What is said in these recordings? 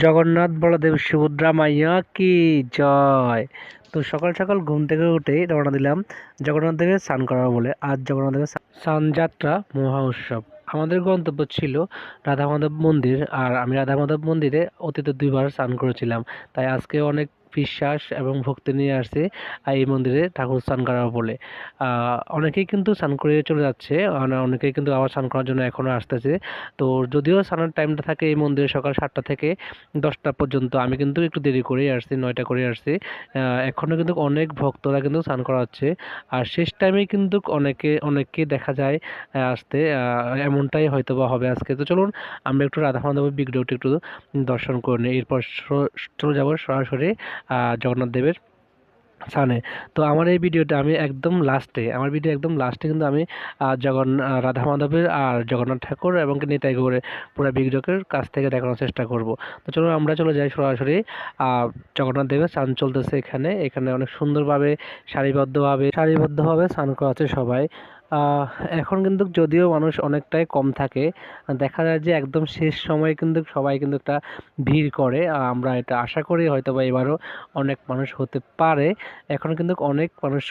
জগন্নাথ বলদেব সুভদ্রা মাইয়া কি জয়। তো সকাল সকাল ঘুম থেকে উঠে রওনা দিলাম জগন্নাথ দেবের স্নান করার বলে। আজ জগন্নাথ দেবের স্নান যাত্রা মহা উৎসব। আমাদের গন্তব্য ছিল রাধা মাধব মন্দির, আর আমি রাধা মাধব মন্দিরে অতীতে দুইবার স্নান করেছিলাম। তাই আজকে অনেক বিশ্বাস এবং ভক্তি নিয়ে আসছে এই মন্দিরে ঠাকুর স্নান করাবো বলে। অনেকেই কিন্তু স্নান করে চলে যাচ্ছে অনেকেই কিন্তু আবার স্নান করার জন্য এখনও আসতেছে। তো যদিও স্নানের টাইমটা থাকে এই মন্দিরে সকাল সাতটা থেকে দশটা পর্যন্ত আমি কিন্তু একটু দেরি করেই আসছি নয়টা করে আসছি। আহ, এখনও কিন্তু অনেক ভক্তরা কিন্তু স্নান করাচ্ছে আর শেষ টাইমে কিন্তু অনেকে অনেককে দেখা যায় আসতে এমনটাই হয়তো বা হবে আজকে। তো চলুন আমরা একটু রাধা মাধবের বিগ্রহটি একটু দর্শন করে নিই। এরপর চলে যাব সরাসরি জগন্নাথ দেবের স্থানে তো আমার এই ভিডিওটা আমি একদম লাস্টে আমার ভিডিও একদম লাস্টে কিন্তু আমি জগন রাধা মাধবের আর জগন্নাথ ঠাকুর এবং নিতাই গৌরের পুরো বিগ্রহের কাছ থেকে দেখানোর চেষ্টা করব। তো চলো আমরা চলে যাই সরাসরি। জগন্নাথ দেবের স্নান চলতেছে এখানে। এখানে অনেক সুন্দরভাবে সারিবদ্ধভাবে সারিবদ্ধভাবে স্নান করাচ্ছে সবাই। এখন কিন্তু যদিও মানুষ অনেকটাই কম থাকে, দেখা যায় যে একদম শেষ সময়ে কিন্তু সবাই কিন্তু একটা ভিড় করে আমরা এটা আশা করি হয়তো বা এবারও অনেক মানুষ হতে পারে। এখন কিন্তু অনেক মানুষ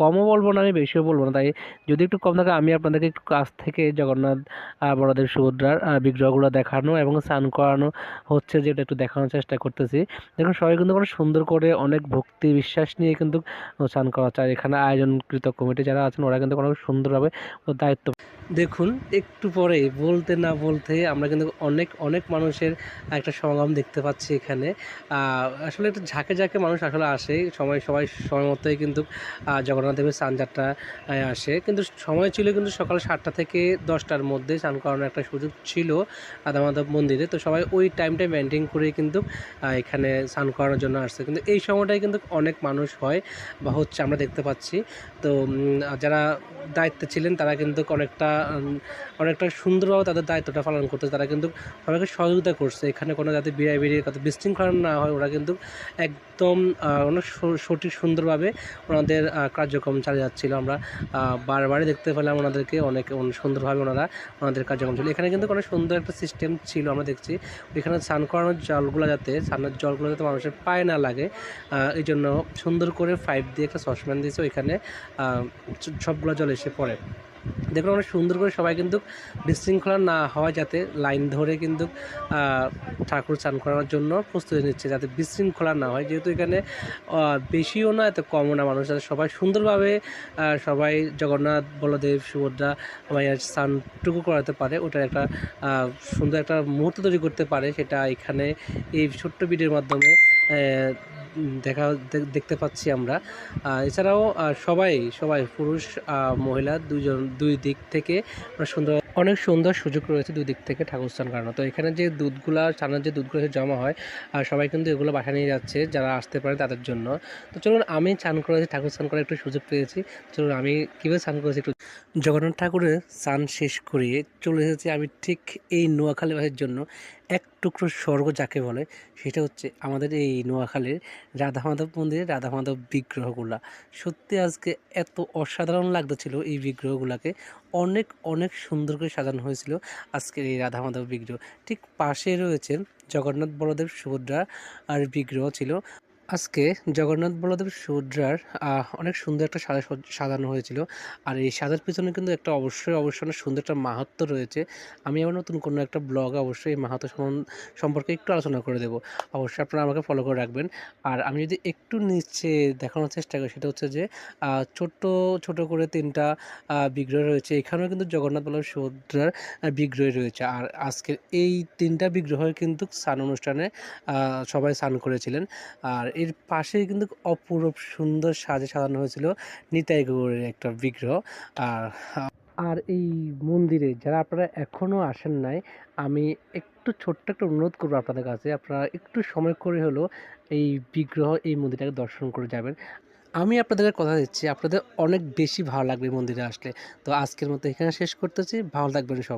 কমও বলব না, আমি বেশিও বলব না, তাই যদি একটু কম থাকে, আমি আপনাদেরকে একটু কাছ থেকে জগন্নাথ বলদেব সুভদ্রার বিগ্রহগুলো দেখানো এবং স্নান করানো হচ্ছে যেটা একটু দেখানোর চেষ্টা করতেছি। দেখুন, সবাই কিন্তু অনেক সুন্দর করে অনেক ভক্তি বিশ্বাস নিয়ে কিন্তু স্নান করা আর এখানে আয়োজনকৃত কমিটি যারা আছেন, ওরা কিন্তু অনেক সুন্দরভাবে দায়িত্ব দেখুন, একটু পরে বলতে না বলতে আমরা কিন্তু অনেক অনেক মানুষের একটা সমাগম দেখতে পাচ্ছি এখানে। আসলে একটু ঝাঁকে ঝাঁকে মানুষ আসলে আসে। সময়, সবাই সময় মতোই কিন্তু জগন্নাথ দেবের স্নান যাত্রা আসে। কিন্তু সময় ছিল কিন্তু সকাল সাতটা থেকে দশটার মধ্যে স্নান করানোর একটা সুযোগ ছিল রাধা মাধব মন্দিরে। তো সবাই ওই টাইমটা মেনটেন করে কিন্তু এখানে স্নান করানোর জন্য আসছে। কিন্তু এই সময়টাই কিন্তু অনেক মানুষ হয় বা হচ্ছে আমরা দেখতে পাচ্ছি। তো যারা দায়িত্বে ছিলেন তারা কিন্তু অনেকটা অনেকটা সুন্দরভাবে তাদের দায়িত্বটা পালন করতে তারা কিন্তু সবাইকে সহযোগিতা করছে। এখানে কোনো যাতে বিড়াই বেরিয়ে কত বিশৃঙ্খলা না হয়, ওরা কিন্তু একদম অনেক সঠিক সুন্দরভাবে ওনাদের কার্যক্রম চালিয়ে যাচ্ছিল। আমরা বারবারই দেখতে পেলাম ওনাদেরকে অনেক সুন্দরভাবে ওনারা ওনাদের কার্যক্রম ছিল এখানে কিন্তু অনেক সুন্দর একটা সিস্টেম ছিল আমরা দেখছি। এখানে স্নান করানোর জলগুলো যাতে, স্নানের জলগুলো যাতে মানুষের পায়ে না লাগে এই জন্য সুন্দর করে পাইপ দিয়ে একটা সসপ্যান দিয়েছে। ওইখানে সবগুলো জল এসে পড়ে। দেখুন, অনেক সুন্দর করে সবাই কিন্তু বিশৃঙ্খলা না হয় যাতে লাইন ধরে কিন্তু ঠাকুর চান করার জন্য প্রস্তুতি নিচ্ছে, যাতে বিশৃঙ্খলা না হয়। যেহেতু এখানে বেশিও না, এত কমও না মানুষ, যাতে সবাই সুন্দরভাবে সবাই জগন্নাথ, বলদেব, সুভদ্রা মাইয়ার স্নানটুকু করাতে পারে, ওটার একটা সুন্দর একটা মুহূর্ত তৈরি করতে পারে, সেটা এখানে এই ছোট্ট ভিডিওর মাধ্যমে দেখা দেখতে পাচ্ছি আমরা। এছাড়াও সবাই সবাই, পুরুষ মহিলা দুইজন, দুই দিক থেকে সুন্দর, অনেক সুন্দর সুযোগ রয়েছে দুই দিক থেকে ঠাকুর স্নান করানো। তো এখানে যে দুধগুলা ছানার যে দুধগুলো জমা হয় আর সবাই কিন্তু এগুলো বাসা নিয়ে যাচ্ছে, যারা আসতে পারে তাদের জন্য। তো চলুন, আমি চান করেছি ঠাকুর স্নান করার একটু সুযোগ পেয়েছি। চলুন, আমি কীভাবে স্নান করেছি একটু জগন্নাথ ঠাকুরের স্নান শেষ করিয়ে চলে এসেছি আমি ঠিক এই নোয়াখালী বাসের জন্য। এক টুকরো স্বর্গ যাকে বলে, সেটা হচ্ছে আমাদের এই নোয়াখালীর রাধা মাধব মন্দিরে রাধা মাধব বিগ্রহগুলা। সত্যি আজকে এত অসাধারণ লাগতেছিল এই বিগ্রহগুলাকে। অনেক অনেক সুন্দর করে সাজানো হয়েছিল আজকের এই রাধা মাধব বিগ্রহ। ঠিক পাশে রয়েছেন জগন্নাথ বলদেব সুভদ্রা আর বিগ্রহ ছিল। আজকে জগন্নাথ বলদেব সুভদ্রার আহ, অনেক সুন্দর একটা সাজা সাজানো হয়েছিল। আর এই সাজার পিছনে কিন্তু একটা অবশ্যই অবশ্যই অনেক সুন্দর একটা মাহাত্ম রয়েছে। আমি আমার নতুন কোনো একটা ব্লগ অবশ্যই এই মাহাত্ম সম্পর্কে একটু আলোচনা করে দেবো। অবশ্যই আপনারা আমাকে ফলো করে রাখবেন। আর আমি যদি একটু নিচে দেখানোর চেষ্টা করি সেটা হচ্ছে যে ছোট্ট ছোট করে তিনটা বিগ্রহ রয়েছে। এখানেও কিন্তু জগন্নাথ বল্লভ সুভদ্রার আহ, বিগ্রহ রয়েছে। আর আজকের এই তিনটা বিগ্রহের কিন্তু স্নান অনুষ্ঠানে সবাই স্নান করেছিলেন। আর এর পাশেই কিন্তু অপূরূপ সুন্দর সাজে সাজানো হয়েছিল নিতাই গৌরের একটা বিগ্রহ। আর আর এই মন্দিরে যারা আপনারা এখনও আসেন নাই, আমি একটু ছোট্ট একটা অনুরোধ করব আপনাদের কাছে, আপনারা একটু সময় করে হলো এই বিগ্রহ, এই মন্দিরটাকে দর্শন করে যাবেন। আমি আপনাদের কথা দিচ্ছি, আপনাদের অনেক বেশি ভালো লাগবে মন্দিরে আসলে। তো আজকের মতো এখানে শেষ করতেছি, ভালো থাকবেন সব